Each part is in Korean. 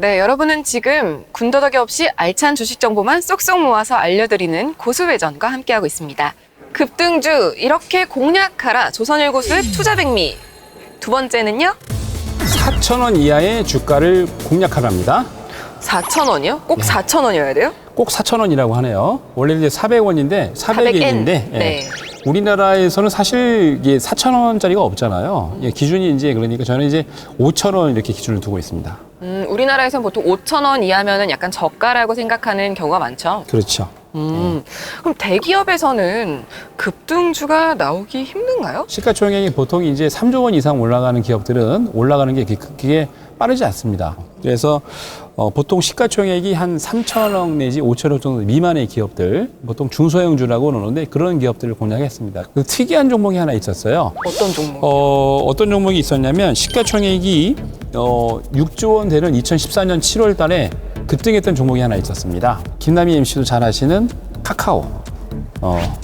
네, 여러분은 지금 군더더기 없이 알찬 주식 정보만 쏙쏙 모아서 알려드리는 고수회전과 함께하고 있습니다. 급등주 이렇게 공략하라 조선일고수의 투자백미. 두 번째는요? 4,000원 이하의 주가를 공략하랍니다. 4,000원이요? 꼭 4,000원이어야 돼요? 꼭 4,000원이라고 하네요. 원래 이제 400원인데 400엔인데 예. 네. 우리나라에서는 사실 이게 4,000원짜리가 없잖아요. 예, 기준이 이제 그러니까 저는 이제 5,000원 이렇게 기준을 두고 있습니다. 음, 우리나라에선 보통 5,000원 이하면은 약간 저가라고 생각하는 경우가 많죠. 그렇죠. 음, 그럼 대기업에서는 급등주가 나오기 힘든가요? 시가총액이 보통 이제 3조 원 이상 올라가는 기업들은 올라가는 게 그게 빠르지 않습니다. 그래서 어, 보통 시가총액이 한 3천억 내지 5천억 정도 미만의 기업들, 보통 중소형주라고 그러는데 그런 기업들을 공략했습니다. 그 특이한 종목이 하나 있었어요. 어떤 종목? 어, 어떤 종목이 있었냐면 시가총액이 어, 6조 원 되는 2014년 7월 달에 급등했던 종목이 하나 있었습니다. 김남희 MC도 잘 아시는 카카오. 어,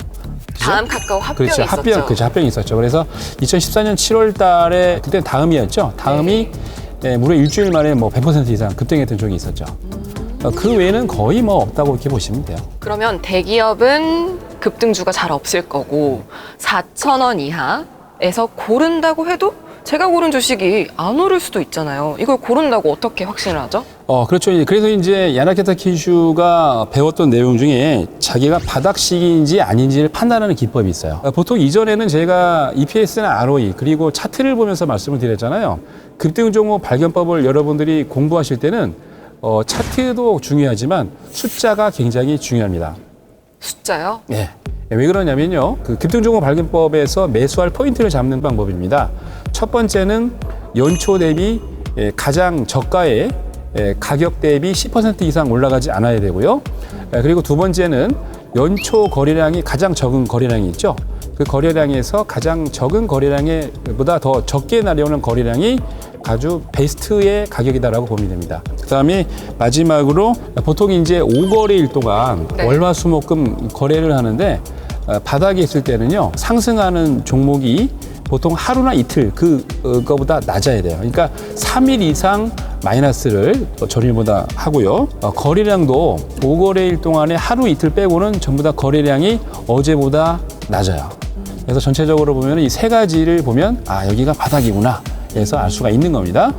다음 카카오 합병이 그렇죠. 있었죠. 합병, 그렇죠. 합병이 있었죠. 그래서 2014년 7월 달에 그때 다음이었죠. 다음이 예, 무려 일주일 만에 뭐 100% 이상 급등했던 적이 있었죠. 어, 그 외에는 거의 뭐 없다고 이렇게 보시면 돼요. 그러면 대기업은 급등주가 잘 없을 거고 4,000원 이하에서 고른다고 해도 제가 고른 주식이 안 오를 수도 있잖아요. 이걸 고른다고 어떻게 확신을 하죠? 어, 그렇죠. 그래서 이제 야나케타 킨슈가 배웠던 내용 중에 자기가 바닥식인지 아닌지를 판단하는 기법이 있어요. 어, 보통 이전에는 제가 EPS나 ROE 그리고 차트를 보면서 말씀을 드렸잖아요. 급등 종목 발견법을 여러분들이 공부하실 때는 어, 차트도 중요하지만 숫자가 굉장히 중요합니다. 숫자요? 예. 왜 그러냐면요. 그 급등 종목 발견법에서 매수할 포인트를 잡는 방법입니다. 첫 번째는 연초 대비 예, 가장 저가의 예, 가격 대비 10% 이상 올라가지 않아야 되고요. 예, 그리고 두 번째는 연초 거래량이 가장 적은 거래량이 있죠. 그 거래량에서 가장 적은 거래량에 보다 더 적게 날려오는 거래량이 아주 베스트의 가격이다라고 보면 됩니다. 그다음에 마지막으로 보통 이제 5거래일 동안 네. 월화수목금 거래를 하는데 어, 바닥에 있을 때는요 상승하는 종목이 보통 하루나 이틀 그, 그거보다 낮아야 돼요. 그러니까 3일 이상 마이너스를 전일보다 하고요. 어, 거래량도 5거래일 동안에 하루 이틀 빼고는 전부 다 거래량이 어제보다 낮아요. 그래서 전체적으로 보면 이 세 가지를 보면 아 여기가 바닥이구나 해서 알 수가 있는 겁니다.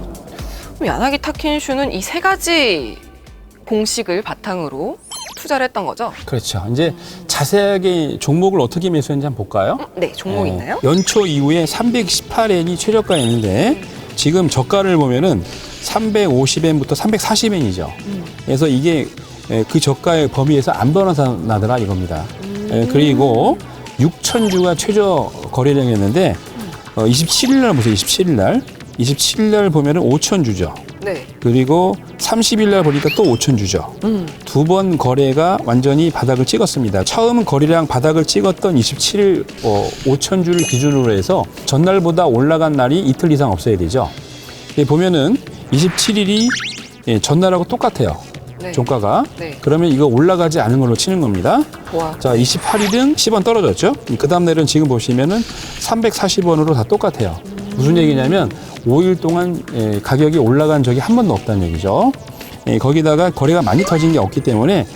야나기 타켄슈는 이 세 가지 공식을 바탕으로 투자를 했던 거죠? 그렇죠. 이제 자세하게 종목을 어떻게 매수했는지 한번 볼까요? 음, 네, 종목 어, 있나요? 연초 이후에 318엔이 최저가였는데 지금 저가를 보면은 350엔부터 340엔이죠. 그래서 이게 에, 그 저가의 범위에서 안 벗어나더라 이겁니다. 에, 그리고 6천주가 최저 거래량이었는데 어, 27일 날 보세요. 27일 날. 27일 날 보면은 5천주죠. 네. 그리고 30일 날 보니까 또 5천 주죠. 음. 두 번 거래가 완전히 바닥을 찍었습니다. 처음 거래량 바닥을 찍었던 27일 어, 5천 주를 기준으로 해서 전날보다 올라간 날이 이틀 이상 없어야 되죠. 여기 보면은 27일이 예, 전날하고 똑같아요. 네. 종가가. 네. 그러면 이거 올라가지 않은 걸로 치는 겁니다. 와. 자, 28일은 10원 떨어졌죠. 그 다음 날은 지금 보시면은 340원으로 다 똑같아요. 무슨 얘기냐면 5일 동안 예, 가격이 올라간 적이 한 번도 없다는 얘기죠. 예, 거기다가 거래가 많이 터진 게 없기 때문에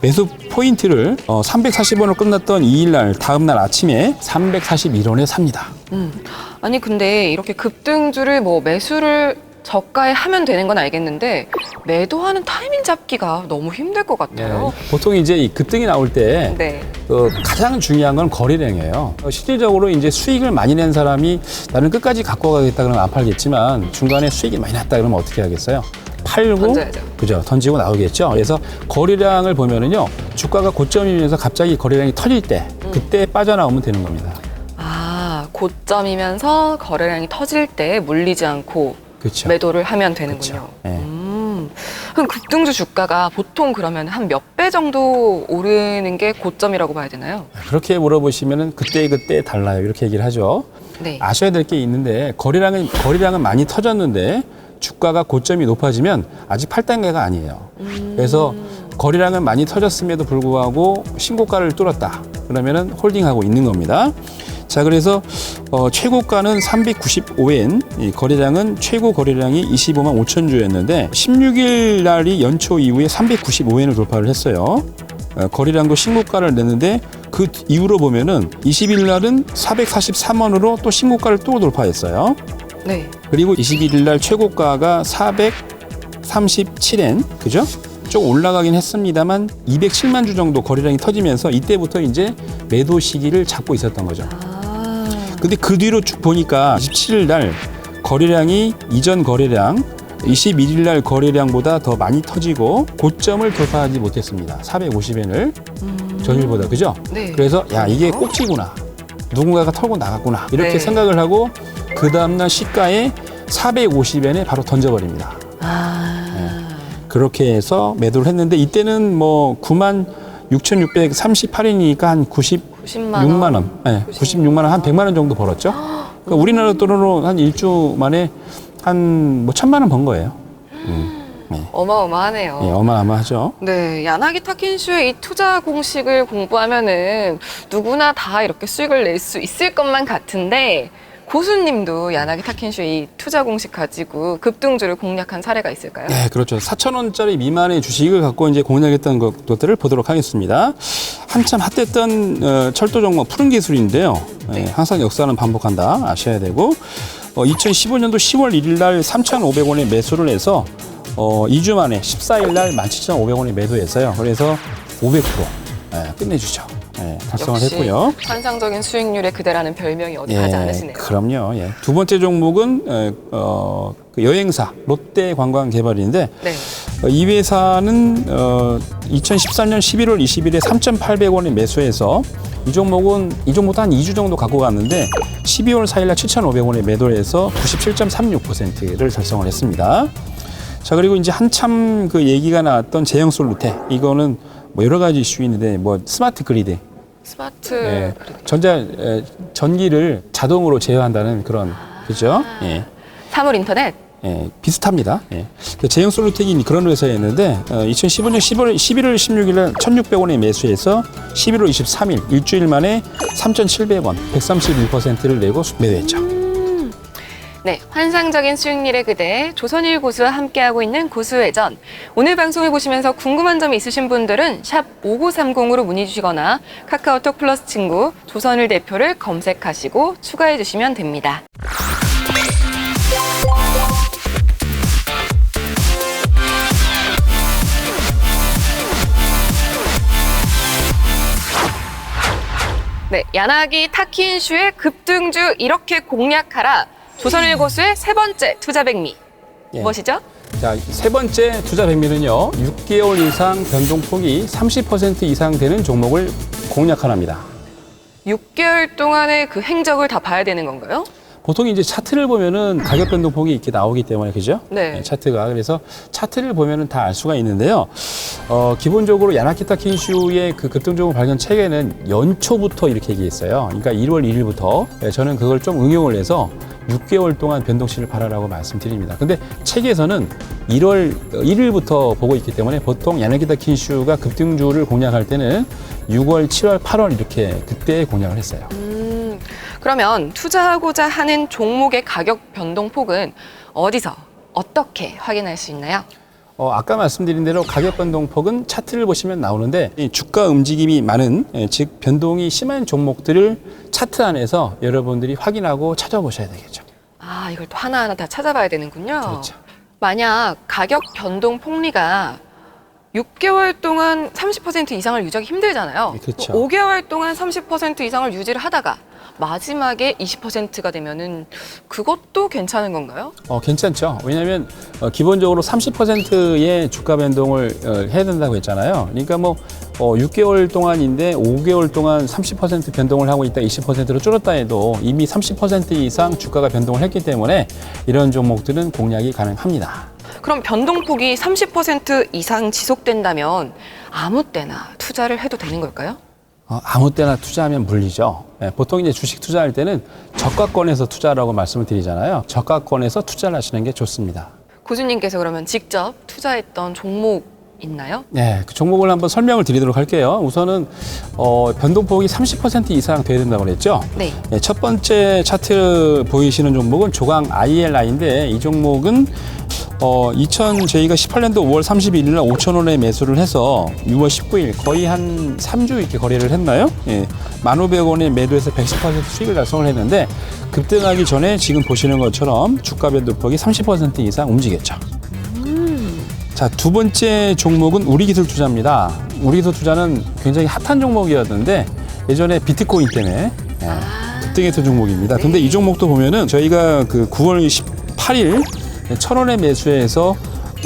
매수 포인트를 어, 340원으로 끝났던 2일 날 다음 날 아침에 341원에 삽니다. 음. 아니 근데 이렇게 급등주를 뭐 매수를 저가에 하면 되는 건 알겠는데 매도하는 타이밍 잡기가 너무 힘들 것 같아요. 보통 이제 이 급등이 나올 때 네. 어, 가장 중요한 건 거래량이에요. 어, 실질적으로 이제 수익을 많이 낸 사람이 나는 끝까지 갖고 가겠다 그러면 안 팔겠지만 중간에 수익이 많이 났다 그러면 어떻게 하겠어요? 팔고 던져야죠. 그죠 던지고 나오겠죠. 그래서 거래량을 보면은요 주가가 고점이면서 갑자기 거래량이 터질 때 음. 그때 빠져나오면 되는 겁니다. 아 고점이면서 거래량이 터질 때 물리지 않고 그렇죠. 매도를 하면 되는군요. 네. 음. 그럼 급등주 주가가 보통 그러면 한 몇 배 정도 오르는 게 고점이라고 봐야 되나요? 그렇게 물어보시면은 그때 그때 달라요 이렇게 얘기를 하죠. 네. 아셔야 될 게 있는데 거래량은 거래량은 많이 터졌는데 주가가 고점이 높아지면 아직 팔 단계가 아니에요. 그래서 거래량은 많이 터졌음에도 불구하고 신고가를 뚫었다. 그러면은 홀딩하고 있는 겁니다. 자, 그래서 어, 최고가는 395엔, 이 거래량은 최고 거래량이 25만 5천 주였는데 16일 날이 연초 이후에 395엔을 돌파를 했어요. 어, 거래량도 신고가를 냈는데 그 이후로 보면은 20일 날은 443원으로 또 신고가를 또 돌파했어요. 네. 그리고 21일 날 최고가가 437엔, 그죠? 좀 올라가긴 했습니다만 207만 주 정도 거래량이 터지면서 이때부터 이제 매도 시기를 잡고 있었던 거죠. 아. 근데 그 뒤로 쭉 보니까 27일 날 거래량이 이전 거래량 21일 날 거래량보다 더 많이 터지고 고점을 돌파하지 못했습니다. 450엔을 전일보다 그죠? 네. 그래서 야 이게 꼭지구나. 누군가가 털고 나갔구나. 이렇게 네. 생각을 하고 그 다음날 시가에 450엔에 바로 던져버립니다. 아. 그렇게 해서 매도를 했는데 이때는 뭐 9만 6,638원이니까 한 90, 90만 원. 6만 원, 네, 96만 원, 한 100만 원 정도 벌었죠. 그러니까 우리나라 돈으로 한 일주 만에 한 뭐 천만 원 번 거예요. 어마어마하네요. 예, 어마어마하죠. 네, 야나기 타킨슈의 이 투자 공식을 공부하면은 누구나 다 이렇게 수익을 낼 수 있을 것만 같은데 고수님도 야나기 타킨슈의 이 투자 공식 가지고 급등주를 공략한 사례가 있을까요? 네, 그렇죠. 4천 원짜리 미만의 주식을 갖고 이제 공략했던 것들을 보도록 하겠습니다. 한참 핫했던 어, 철도 종목 푸른 기술인데요. 네, 항상 역사는 반복한다 아셔야 되고 어, 2015년도 10월 1일 날 3,500원에 매수를 해서 어, 2주 만에 14일 날 17,500원에 매도했어요. 그래서 500% 예, 끝내주죠. 예, 달성을 역시 했고요. 환상적인 수익률의 그대라는 별명이 어디 가지 않으시네요. 그럼요. 예. 두 번째 종목은 어, 어, 그 여행사 롯데 관광 개발인데 네. 어, 이 회사는 어, 2013년 11월 20일에 3,800원에 매수해서 이 종목은 이 종목도 한 2주 정도 갖고 갔는데 12월 4일 날 7,500원에 매도를 해서 97.36%를 달성을 했습니다. 자 그리고 이제 한참 그 얘기가 나왔던 제형솔루테 이거는 뭐 여러 가지 이슈 있는데 뭐 스마트 그리드 스마트 예, 전자 에, 전기를 자동으로 제어한다는 그런 그죠? 예. 사물 인터넷 예, 비슷합니다. 예. 그 제형 솔루텍이 그런 회사였는데 어, 2015년 10월 11월 16일 1,600원에 매수해서 11월 23일 일주일 만에 3,700원, 131%를 내고 매도했죠. 네, 환상적인 수익률의 그대 조선일 고수와 함께하고 있는 고수회전. 오늘 방송을 보시면서 궁금한 점이 있으신 분들은 샵 5930으로 문의 주시거나 카카오톡 플러스 친구 조선일 대표를 검색하시고 추가해 주시면 됩니다. 네, 야나기 타키인슈의 급등주 이렇게 공략하라. 조선일 고수의 세 번째 투자 백미. 예. 무엇이죠? 자, 세 번째 투자 백미는요. 6개월 이상 변동폭이 30% 이상 되는 종목을 공략하랍니다. 6개월 동안의 그 행적을 다 봐야 되는 건가요? 보통 이제 차트를 보면은 가격 변동폭이 이렇게 나오기 때문에 그죠? 네. 차트가 그래서 차트를 보면은 다 알 수가 있는데요. 어, 기본적으로 야나키타 킨슈의 그 급등종목 발견 책에는 연초부터 이렇게 얘기했어요. 그러니까 1월 1일부터 예, 저는 그걸 좀 응용을 해서 6개월 동안 변동치를 바라라고 말씀드립니다. 근데 책에서는 1월 1일부터 보고 있기 때문에 보통 야나키타 킨슈가 급등주를 공략할 때는 6월, 7월, 8월 이렇게 그때 공략을 했어요. 음, 그러면 투자하고자 하는 종목의 가격 변동폭은 어디서 어떻게 확인할 수 있나요? 어, 아까 말씀드린 대로 가격 변동폭은 차트를 보시면 나오는데 이 주가 움직임이 많은 예, 즉 변동이 심한 종목들을 차트 안에서 여러분들이 확인하고 찾아보셔야 되겠죠. 아, 이걸 또 하나하나 다 찾아봐야 되는군요. 그렇죠. 만약 가격 변동 폭리가 6개월 동안 30% 이상을 유지하기 힘들잖아요. 네, 그렇죠. 5개월 동안 30% 이상을 유지를 하다가 마지막에 20%가 되면은 그것도 괜찮은 건가요? 어, 괜찮죠. 왜냐하면 어, 기본적으로 30%의 주가 변동을 어, 해야 된다고 했잖아요. 그러니까 뭐 어, 6개월 동안인데 5개월 동안 30% 변동을 하고 있다 20%로 줄었다 해도 이미 30% 이상 주가가 변동을 했기 때문에 이런 종목들은 공략이 가능합니다. 그럼 변동폭이 30% 이상 지속된다면 아무 때나 투자를 해도 되는 걸까요? 어, 아무 때나 투자하면 물리죠. 예, 보통 이제 주식 투자할 때는 저가권에서 투자라고 말씀을 드리잖아요. 저가권에서 투자를 하시는 게 좋습니다. 고수님께서 그러면 직접 투자했던 종목 있나요? 네, 그 종목을 한번 설명을 드리도록 할게요. 우선은 어, 변동폭이 30% 이상 돼야 된다고 그랬죠. 네. 네, 첫 번째 차트 보이시는 종목은 조강 ILI인데 이 종목은 어, 2000 저희가 18년도 5월 31일 날 5천 원에 매수를 해서 6월 19일 거의 한 3주 이렇게 거래를 했나요? 예. 1,500원에 매도해서 110% 수익을 달성을 했는데 급등하기 전에 지금 보시는 것처럼 주가 변동폭이 30% 이상 움직였죠. 자, 두 번째 종목은 우리 기술 투자입니다. 우리 기술 투자는 굉장히 핫한 종목이었는데 예전에 비트코인 때문에 예, 급등했던 종목입니다. 근데 이 종목도 보면은 저희가 그 9월 18일 천 원에 매수해서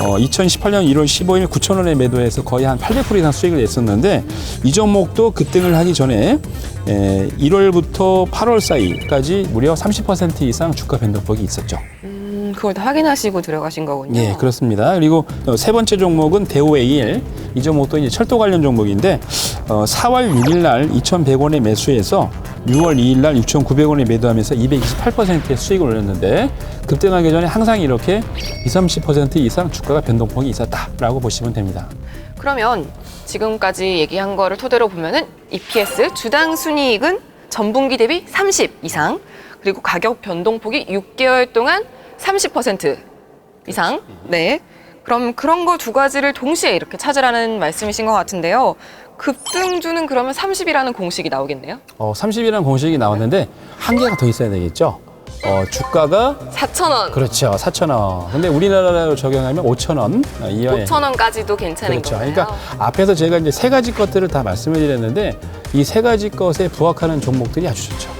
어, 2018년 1월 15일 9천 원에 매도해서 거의 한 800% 이상 수익을 냈었는데 이 종목도 급등을 하기 전에 에, 1월부터 8월 사이까지 무려 30% 이상 주가 변동폭이 있었죠. 음, 그걸 다 확인하시고 들어가신 거군요. 예, 그렇습니다. 그리고 어, 세 번째 종목은 대오AL. 이 종목도 이제 철도 관련 종목인데 어, 4월 6일 날 2,100원에 매수해서 6월 2일 날 6,900원에 매도하면서 228%의 수익을 올렸는데 급등하기 전에 항상 이렇게 20, 30% 이상 주가가 변동폭이 있었다라고 보시면 됩니다. 그러면 지금까지 얘기한 거를 토대로 보면은 EPS 주당 순이익은 전분기 대비 30 이상 그리고 가격 변동폭이 6개월 동안 30% 이상. 네. 그럼 그런 거 두 가지를 동시에 이렇게 찾으라는 말씀이신 것 같은데요. 급등주는 그러면 30이라는 공식이 나오겠네요. 어, 30이라는 공식이 나왔는데 한 개가 더 있어야 되겠죠. 어, 주가가 4,000원, 그렇죠. 4,000원. 근데 우리나라로 적용하면 5,000원 이하의 5,000원까지도 괜찮은 그렇죠. 거예요. 그러니까 앞에서 제가 이제 세 가지 것들을 다 말씀을 드렸는데 이 세 가지 것에 부합하는 종목들이 아주 좋죠.